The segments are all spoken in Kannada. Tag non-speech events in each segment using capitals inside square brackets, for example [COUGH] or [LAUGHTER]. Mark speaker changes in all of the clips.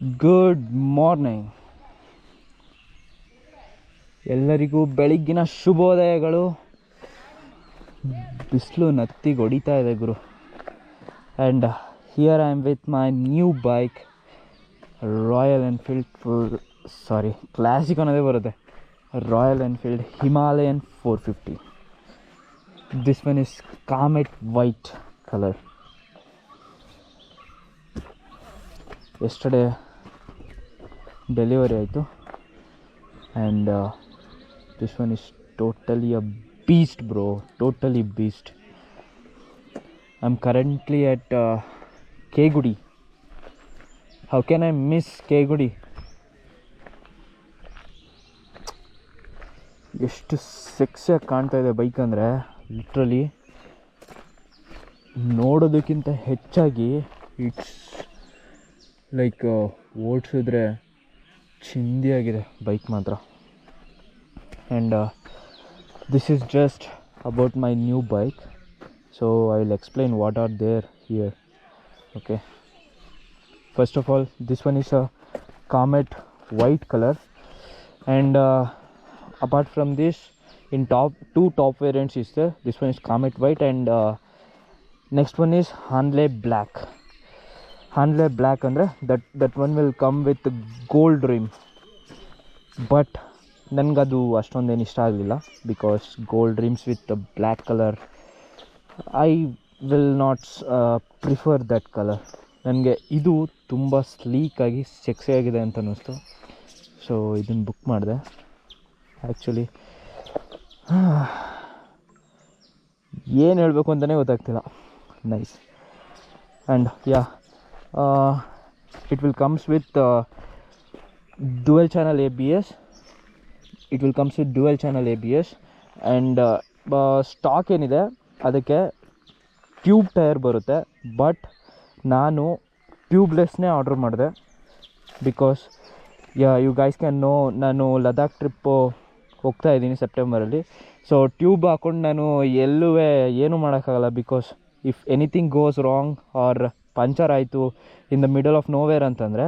Speaker 1: ಗುಡ್ ಮಾರ್ನಿಂಗ್ ಎಲ್ಲರಿಗೂ ಬೆಳಗ್ಗಿನ ಶುಭೋದಯಗಳು. ಬಿಸಿಲು ನತ್ತಿಗೆ ಹೊಡಿತಾ ಇದೆ ಗುರು. And here I am with my new bike Royal Enfield full sorry classic ಅನ್ನೋದೇ ಬರುತ್ತೆ. Royal Enfield Himalayan four fifty this one is Comet white colour yesterday delivery ಆಯಿತು. And this one is totally a beast bro totally beast I am currently at Kegudi how can I miss Kegudi ಎಷ್ಟು ಸೆಕ್ಸಿಯಾಗಿ ಕಾಣ್ತಾ ಇದೆ ಬೈಕ್ ಅಂದರೆ ಲಿಟ್ರಲಿ ನೋಡೋದಕ್ಕಿಂತ ಹೆಚ್ಚಾಗಿ ಇಟ್ಸ್ ಲೈಕ್ ಓಡಿಸಿದ್ರೆ ಚಿಂದಿಯಾಗಿದೆ ಬೈಕ್ ಮಾತ್ರ and this is just about my new bike so I will explain what are there here okay first of all this one is a comet white colour and apart from this in top two top variants is there this one is comet white and uh, next one is hanley black hanley black ಅಂದರೆ that that one will come with gold rim but ನನಗದು ಅಷ್ಟೊಂದೇನು ಇಷ್ಟ ಆಗಲಿಲ್ಲ because gold rims with black colour I will not prefer that colour ನನಗೆ ಇದು ತುಂಬ ಸ್ಲೀಕಾಗಿ ಸೆಕ್ಸಿಯಾಗಿದೆ ಅಂತ ಅನ್ನಿಸ್ತು. ಸೊ ಇದನ್ನು ಬುಕ್ ಮಾಡಿದೆ. ಆ್ಯಕ್ಚುಲಿ ಏನು ಹೇಳಬೇಕು ಅಂತಲೇ ಗೊತ್ತಾಗ್ತಿಲ್ಲ. Nice and yeah will comes with dual channel A B S it will comes with dual channel A B S and stock ಏನಿದೆ, ಅದಕ್ಕೆ ಟ್ಯೂಬ್ ಟೈರ್ ಬರುತ್ತೆ. ಬಟ್ ನಾನು ಟ್ಯೂಬ್ಲೆಸ್ನೇ ಆರ್ಡ್ರ್ ಮಾಡಿದೆ. Because you guys can know ನಾನು ಲದಾಖ್ ಟ್ರಿಪ್ಪು ಹೋಗ್ತಾ ಇದ್ದೀನಿ ಸೆಪ್ಟೆಂಬರಲ್ಲಿ ಸೊ ಟ್ಯೂಬ್ ಹಾಕ್ಕೊಂಡು ನಾನು ಎಲ್ಲೂ ಏನೂ ಮಾಡೋಕ್ಕಾಗಲ್ಲ. Because if anything goes wrong or puncture ಆಯಿತು in the middle of nowhere ಅಂತಂದರೆ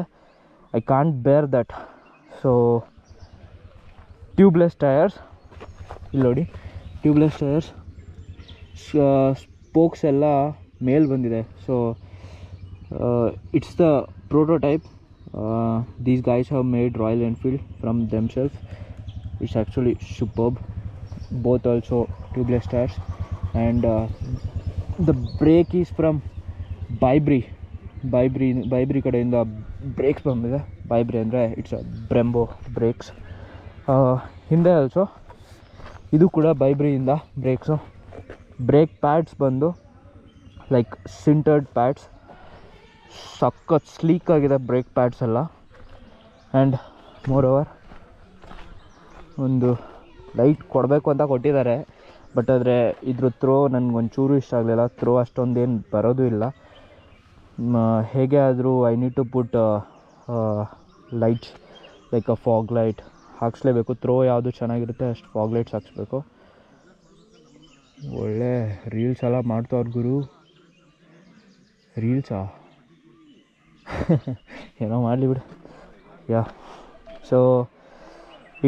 Speaker 1: I can't bear that so tubeless tyres ಇಲ್ಲಿ ನೋಡಿ ಟ್ಯೂಬ್ಲೆಸ್ ಟಯರ್ಸ್ ಸ್ಪೋಕ್ಸ್ ಎಲ್ಲ ಮೇಲ್ ಬಂದಿದೆ. So it's the prototype these guys have made Royal Enfield from them self it's actually superb both also tubeless tyres and the brake is from Bybri. ByBre ByBre ಕಡೆಯಿಂದ ಬ್ರೇಕ್ಸ್ ಬಂದಿದೆ. ಬೈಬ್ರಿ ಅಂದರೆ ಇಟ್ಸ್ ಬ್ರೆಂಬೋ ಬ್ರೇಕ್ಸ್ ಹಿಂದೆ ಆಲ್ಸೋ ಇದು ಕೂಡ ಬೈಬ್ರಿಯಿಂದ ಬ್ರೇಕ್ಸು ಬ್ರೇಕ್ ಪ್ಯಾಡ್ಸ್ ಬಂದು ಲೈಕ್ ಸಿಂಟರ್ಡ್ ಪ್ಯಾಡ್ಸ್ ಸಖತ್ ಸ್ಲೀಕ್ ಆಗಿದೆ ಬ್ರೇಕ್ ಪ್ಯಾಡ್ಸ್ ಎಲ್ಲ. ಆ್ಯಂಡ್ ಮೋರ್ ಓವರ್ ಒಂದು ಲೈಟ್ ಕೊಡಬೇಕು ಅಂತ ಕೊಟ್ಟಿದ್ದಾರೆ. ಬಟ್ ಆದರೆ ಇದ್ರ ಥ್ರೋ ನನಗೊಂಚೂರು ಇಷ್ಟ ಆಗಲಿಲ್ಲ. ಥ್ರೋ ಅಷ್ಟೊಂದೇನು ಬರೋದು ಇಲ್ಲ. ಹೇಗೆ ಆದರೂ I need to put lights like a fog light ಹಾಕ್ಸ್ಲೇಬೇಕು. Throw ಯಾವುದು ಚೆನ್ನಾಗಿರುತ್ತೆ ಅಷ್ಟು ಫಾಗ್ ಲೈಟ್ಸ್ ಹಾಕ್ಸ್ಬೇಕು. ಒಳ್ಳೆ ರೀಲ್ಸ್ ಎಲ್ಲ ಮಾಡ್ತಾವ್ರ ಗುರು. ರೀಲ್ಸಾ [LAUGHS] ಏನೋ ಮಾಡಲಿ ಬಿಡು. ಯಾ ಸೊ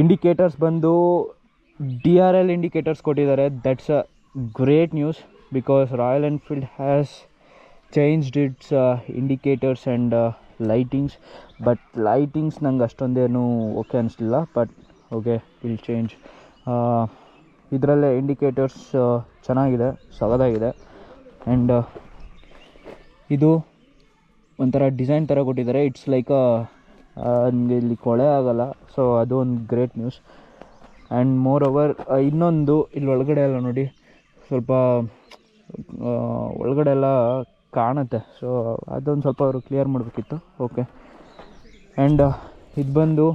Speaker 1: ಇಂಡಿಕೇಟರ್ಸ್ ಬಂದು ಡಿ ಆರ್ ಎಲ್ ಇಂಡಿಕೇಟರ್ಸ್ ಕೊಟ್ಟಿದ್ದಾರೆ. That's a great news because Royal Enfield has changed its indicators and lightings but lightings ನಂಗೆ ಅಷ್ಟೊಂದೇನು ಓಕೆ ಅನಿಸ್ಲಿಲ್ಲ ಬಟ್ ಓಕೆ ವಿಲ್ ಚೇಂಜ್ ಇದರಲ್ಲೇ ಇಂಡಿಕೇಟರ್ಸ್ ಚೆನ್ನಾಗಿದೆ ಸಗದಾಗಿದೆ ಆ್ಯಂಡ್ ಇದು ಒಂಥರ ಡಿಸೈನ್ ಥರ ಕೊಟ್ಟಿದ್ದಾರೆ. ಇಟ್ಸ್ ಲೈಕ್ ನಿಮಗೆ ಇಲ್ಲಿ ಕೊಳೆ ಆಗಲ್ಲ ಸೊ ಅದು ಒಂದು great news and moreover ಇನ್ನೊಂದು ಇಲ್ಲಿ ಒಳಗಡೆ ಎಲ್ಲ ನೋಡಿ, ಸ್ವಲ್ಪ ಒಳಗಡೆ ಎಲ್ಲ ಕಾಣುತ್ತೆ. ಸೊ ಅದೊಂದು ಸ್ವಲ್ಪ ಅವರು ಕ್ಲಿಯರ್ ಮಾಡಬೇಕಿತ್ತು. ಓಕೆ ಆ್ಯಂಡ್ ಇದು ಬಂದು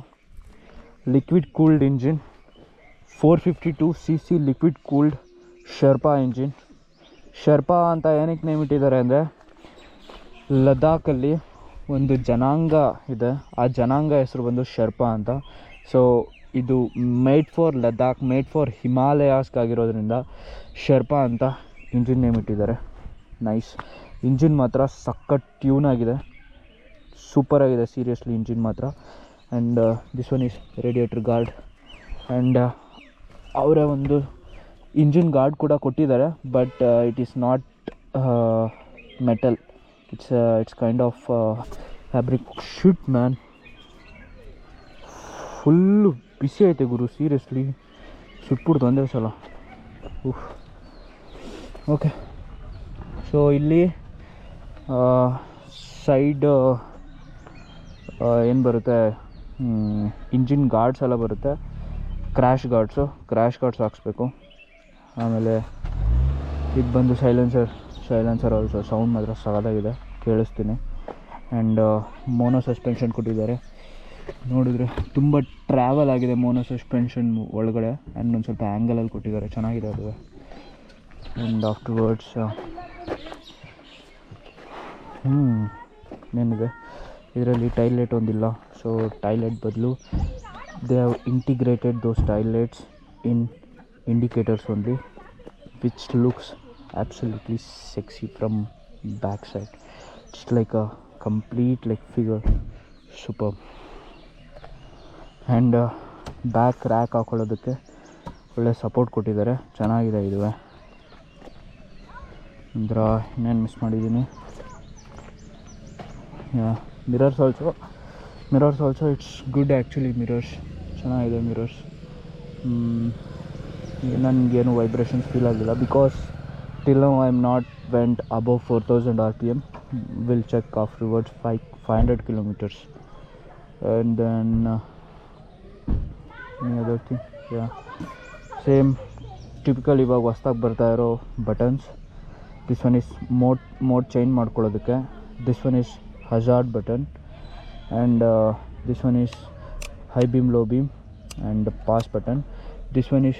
Speaker 1: liquid cooled engine four fifty two C C liquid cooled Sherpa engine Sherpa ಅಂತ ಏನಕ್ಕೆ ನೇಮ್ ಇಟ್ಟಿದ್ದಾರೆ ಅಂದರೆ ಲದಾಖಲ್ಲಿ ಒಂದು ಜನಾಂಗ ಇದೆ. ಆ ಜನಾಂಗ ಹೆಸರು ಬಂದು ಶರ್ಪಾ ಅಂತ. ಸೊ ಇದು made for Ladakh made for ಹಿಮಾಲಯಾಸ್ಗಾಗಿರೋದ್ರಿಂದ Sherpa ಅಂತ ಇಂಜಿನ್ ನೇಮ್ ಇಟ್ಟಿದ್ದಾರೆ. ನೈಸ್ ಇಂಜಿನ್ ಮಾತ್ರ ಸಕ್ಕತ್ ಟ್ಯೂನ್ ಆಗಿದೆ. ಸೂಪರ್ ಆಗಿದೆ ಸೀರಿಯಸ್ಲಿ ಇಂಜಿನ್ ಮಾತ್ರ. And this one is radiator guard and ಅವರೇ ಒಂದು ಇಂಜಿನ್ ಗಾರ್ಡ್ ಕೂಡ ಕೊಟ್ಟಿದ್ದಾರೆ but it is not metal it's it's kind of fabric shoot man full ಬಿಸಿ ಐತೆ ಗುರು ಸೀರಿಯಸ್ಲಿ ಸುಟ್ಬಿಡ್ತು ಒಂದೇ ಸಲ. ಓಕೆ ಸೊ ಇಲ್ಲಿ ಸೈಡ್ ಏನು ಬರುತ್ತೆ? ಇಂಜಿನ್ ಗಾರ್ಡ್ಸ್ ಎಲ್ಲ ಬರುತ್ತೆ. ಕ್ರ್ಯಾಶ್ ಗಾರ್ಡ್ಸು ಕ್ರ್ಯಾಶ್ ಗಾರ್ಡ್ಸ್ ಹಾಕ್ಸ್ಬೇಕು. ಆಮೇಲೆ, ಇದು ಬಂದು ಸೈಲೆನ್ಸರ್ ಸೈಲೆನ್ಸರ್ ಆಲ್ಸೋ ಸೌಂಡ್ ಮಾತ್ರ ಸಗದಾಗಿದೆ ಕೇಳಿಸ್ತೀನಿ. ಆ್ಯಂಡ್ ಮೋನೋ ಸಸ್ಪೆನ್ಷನ್ ಕೊಟ್ಟಿದ್ದಾರೆ. ನೋಡಿದ್ರೆ ತುಂಬ ಟ್ರಾವೆಲ್ ಆಗಿದೆ ಮೋನೋ ಸಸ್ಪೆನ್ಷನ್ ಒಳಗಡೆ. ಆ್ಯಂಡ್ ಒಂದು ಸ್ವಲ್ಪ ಆ್ಯಂಗಲಲ್ಲಿ ಕೊಟ್ಟಿದ್ದಾರೆ. ಚೆನ್ನಾಗಿದೆ ಅದು. ಆ್ಯಂಡ್ ಆಫ್ಟರ್ವರ್ಡ್ಸ್ ಹ್ಞೂ ಏನಿದೆ? ಇದರಲ್ಲಿ ಟೈಲೆಟ್ ಒಂದಿಲ್ಲ. ಸೊ ಟಾಯ್ಲೆಟ್ ಬದಲು they have integrated those toilets in indicators only which looks sexy from back side just like a complete, like, figure. Super and back rack ಹಾಕೊಳ್ಳೋದಕ್ಕೆ ಒಳ್ಳೆ ಸಪೋರ್ಟ್ ಕೊಟ್ಟಿದ್ದಾರೆ. ಚೆನ್ನಾಗಿದೆ ಇದುವೆ. ಅಂದ್ರೆ ಇನ್ನೇನು ಮಿಸ್ ಮಾಡಿದ್ದೀನಿ. Mirrors also mirrors also it's good actually mirrors ಚೆನ್ನಾಗಿದೆ ಮಿರರ್ಸ್ ನನಗೇನು ವೈಬ್ರೇಷನ್ಸ್ ಫೀಲ್ ಆಗಿಲ್ಲ. Because till till now i'm not went above 4000 rpm P check afterwards 5 500 kilometers. And then hundred kilometres and thing? Yeah. Same typical ಇವಾಗ ಹೊಸ್ದಾಗಿ ಬರ್ತಾ ಇರೋ buttons this one is mode mode change ಮಾಡ್ಕೊಳ್ಳೋದಕ್ಕೆ. This one is hazard button. And uh, this one is high beam low beam and pass button. This one is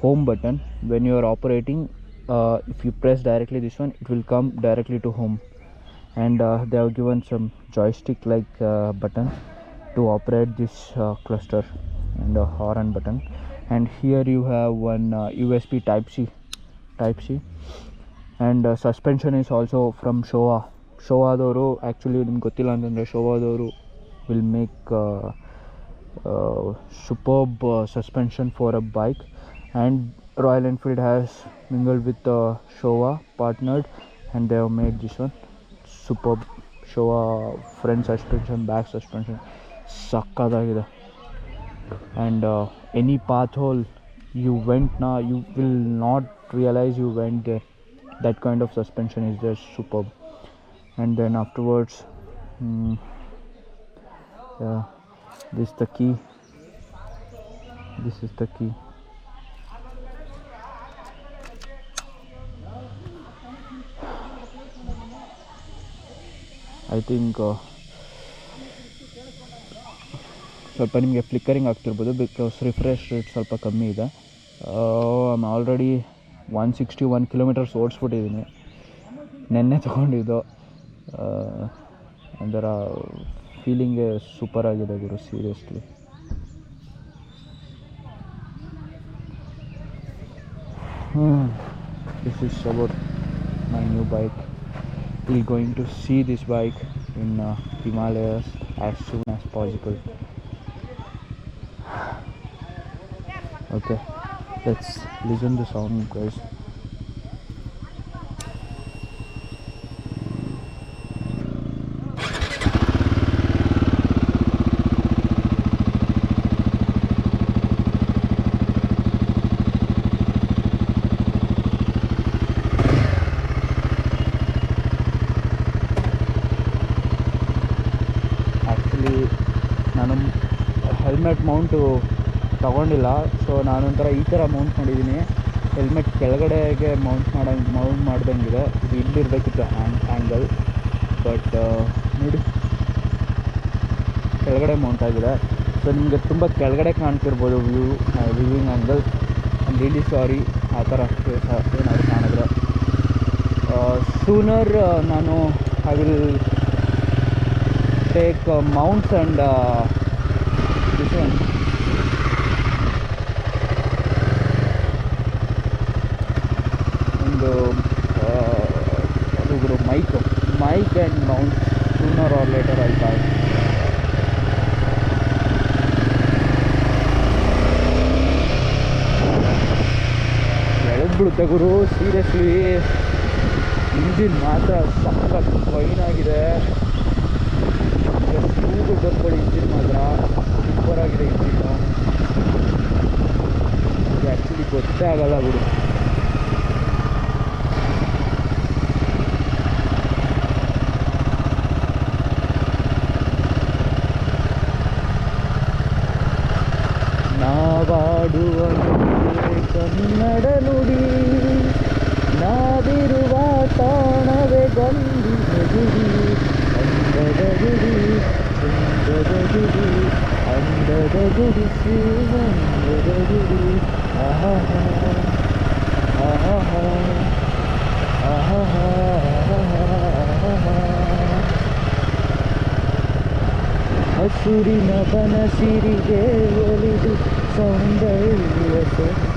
Speaker 1: home button. When you are operating uh, if you press directly this one it will come directly to home. And uh, they have given some joystick like uh, button to operate this uh, cluster and a horn button. And here you have one uh, USB type C type C. And uh, suspension is also from Showa. ಶೋವಾದವರು actually ನಿಮ್ಗೆ ಗೊತ್ತಿಲ್ಲ ಅಂತಂದರೆ ಶೋವಾದವರು will make superb uh, suspension for a bike and Royal Enfield has mingled with uh, Showa partnered and they have made this one superb Showa front suspension back suspension ಸಕ್ಕದಾಗಿದೆ and uh, any path hole you went now you will not realize you went there that kind of suspension is just superb and then afterwards mm, yeah this the key. This is the key. I think ಸ್ವಲ್ಪ ನಿಮಗೆ ಫ್ಲಿಕ್ಕರಿಂಗ್ ಆಗ್ತಿರ್ಬೋದು ಬಿಕಾಸ್ ರಿಫ್ರೆಶ್ ರೇಟ್ ಸ್ವಲ್ಪ ಕಮ್ಮಿ ಇದೆ. Am already one sixty one kilometres ಓಡಿಸ್ಬಿಟ್ಟಿದ್ದೀನಿ. ನೆನ್ನೆ ತೊಗೊಂಡಿದ್ದು. ಒಂಥರ ಫೀಲಿಂಗೇ ಸೂಪರ್ ಆಗಿದೆ ಗುರು seriously this is about my new bike we're going to see this bike in uh, Himalayas as soon as possible. Okay, let's listen the sound, guys. Actually ನಾನು ಹೆಲ್ಮೆಟ್ ಮೌಂಟು ತಗೊಂಡಿಲ್ಲ. ಸೊ ನಾನೊಂಥರ ಈ ಥರ ಮೌಂಟ್ ಮಾಡಿದ್ದೀನಿ. ಹೆಲ್ಮೆಟ್ ಕೆಳಗಡೆಗೆ ಮೌಂಟ್ ಮಾಡಂಗ್ ಮೌಂಟ್ ಮಾಡ್ದಂಗಿದೆ. ಇದು ಇಲ್ಲಿರಬೇಕಿತ್ತು ಹ್ಯಾಂಗ್ ಆ್ಯಂಗಲ್ ಬಟ್ ನೋಡಿ. ಕೆಳಗಡೆ ಮೌಂಟ್ ಆಗಿದೆ. ಸೊ ನಿಮಗೆ ತುಂಬ ಕೆಳಗಡೆ ಕಾಣ್ತಿರ್ಬೋದು view viewing angle really sorry ಆ ಥರ ಏನಾದರೂ ಕಾಣಿದ್ರೆ. ಸೂನರ್ ನಾನು I will take mounts mounts and uh, this one ಒಂದು can mount sooner or later I buy. ಎಳೆದ್ಬಿಡುತ್ತೆ ಗುರು ಸೀರಿಯಸ್ಲಿ ಇಂಜಿನ್ ಮಾತ್ರ ಸಖತ್ ಫೈನ್ ಆಗಿದೆ. ಸ್ಕೂಬ್ ಬರ್ಕೊಳ್ಳಿ ಇಂಜಿನ್ ಮಾತ್ರ ಸೂಪರ್ ಆಗಿದೆ ಇಂಜಿನ್. ಆ್ಯಕ್ಚುಲಿ ಗೊತ್ತೇ ಆಗಲ್ಲ ಬಿಡು. ನುಡಿಯೇ ಕನ್ನಡ ನುಡಿ ನಾವಿರುವ ತಾಣವೇ ಗಂಧಿನ ಗುಡಿ ಅಂದದ ಗುಡಿ ಚಂದದ ಗುಡಿ ಅಂದದ ಗುಡಿ ಶ್ರೀಗಂಧದ ಗುಡಿ ಆಹಾ ಆಹಾ ಹಸುರಿನ ಬನಸಿರಿಗೆ savrunda eğiliyordu.